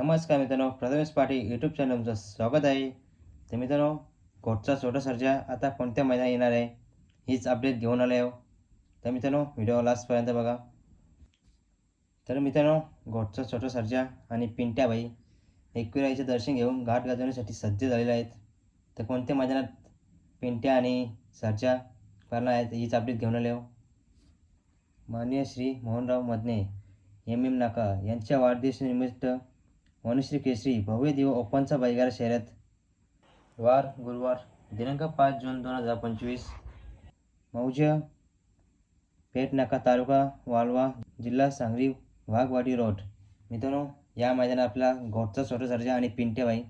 नमस्कार मित्रांनो Prathamesh Patil YouTube channel तुमचं स्वागत आहे. तर मित्रांनो कोटचा छोटा सर्जा आता कोणत्या महिन्यात येणार आहे हीच अपडेट घेऊन आले तर मित्रांनो व्हिडिओ लास्टपर्यंत बघा. तर मित्रांनो घोटचा छोटा सर्जा आणि पिंट्याबाई एकविराईचे दर्शन घेऊन घाट गाजवण्यासाठी सज्ज झालेले आहेत. तर कोणत्या मैदानात पिंट्या आणि सर्जा करणार आहेत हीच अपडेट घेऊन आले माननीय श्री मोहनराव मदने एम एम नाका यांच्या वाढदिवसानिमित्त वनश्री केसरी भव्य दिव ओपनचा बैगार शर्यत. वार गुरुवार दिनांक पाच जून दोन हजार पंचवीस. मौज पेठनाका तालुका वालवा जिल्हा सांगली वाघवाडी रोड. मित्रांनो या मैदानात आपला घोटचा छोटा सर्जा आणि पिंट्याबाई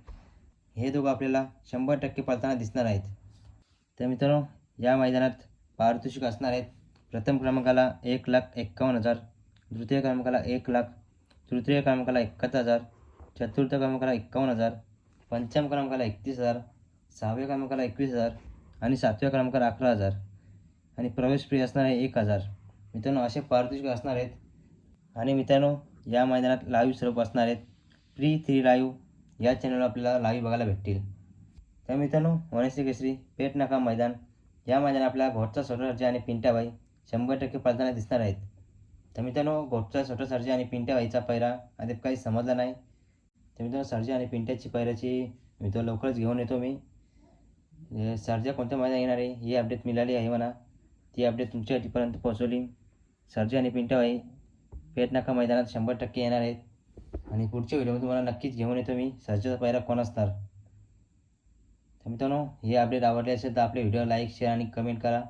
हे दोघं आपल्याला शंभर टक्के पळताना दिसणार आहेत. तर मित्रांनो या मैदानात पारितोषिक असणार आहेत. प्रथम क्रमांकाला एक लाख एक्कावन्न हजार द्वितीय क्रमांकाला एक लाख तृतीय क्रमांकाला एकाहत्तर हजार चतुर्थ क्रमांकाला एक्कावन्न हजार पंचम क्रमांकाला एकतीस हजार सहाव्या क्रमांकाला एकवीस हजार आणि सातव्या क्रमांकाला अकरा हजार आणि प्रवेश फ्री असणार आहे एक हजार. मित्रांनो असे पारितोषिक असणार आहेत. आणि मित्रांनो या मैदानात लाईव्ह स्वरूप असणार आहेत. फ्री थ्री लाईव्ह या चॅनलवर आपल्याला लाईव्ह बघायला भेटतील. तर मित्रांनो वनश्री केसरी पेट नाका मैदान या मैदानात आपल्याला घोटचा छोटा आणि पिंट्याबाई शंभर टक्के पळताना दिसणार आहेत. तर मित्रांनो घोटचा छोटा आणि पिंट्याबाईचा पैरा अधिक काही समजला नाही. तर मित्रांनो सर्जा आणि पिंट्याची पायऱ्याची मी लवकरच घेऊन येतो मी. सर्जा कोणत्या मैदान येणार आहे? ही अपडेट मिळाली आहे म्हणा. ती अपडेट तुमच्यापर्यंत पोहोचवली. सर्जा आणि पिंट्या पेट पेटनाका मैदानात शंभर टक्के येणार आहेत. आणि पुढच्या व्हिडिओमध्ये तुम्हाला नक्कीच घेऊन येतो मी. सर्जाचा पायरा कोण असणार? तर मित्रांनो हे अपडेट आवडले असेल तर आपले व्हिडिओ लाईक शेअर आणि कमेंट करा.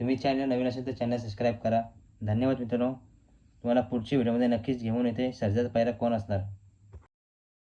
तुम्ही चॅनल नवीन असेल तर चॅनल सबस्क्राईब करा. धन्यवाद मित्रांनो. तुम्हाला पुढच्या व्हिडिओमध्ये नक्कीच घेऊन येते सर्जाचा पायरा कोण असणार?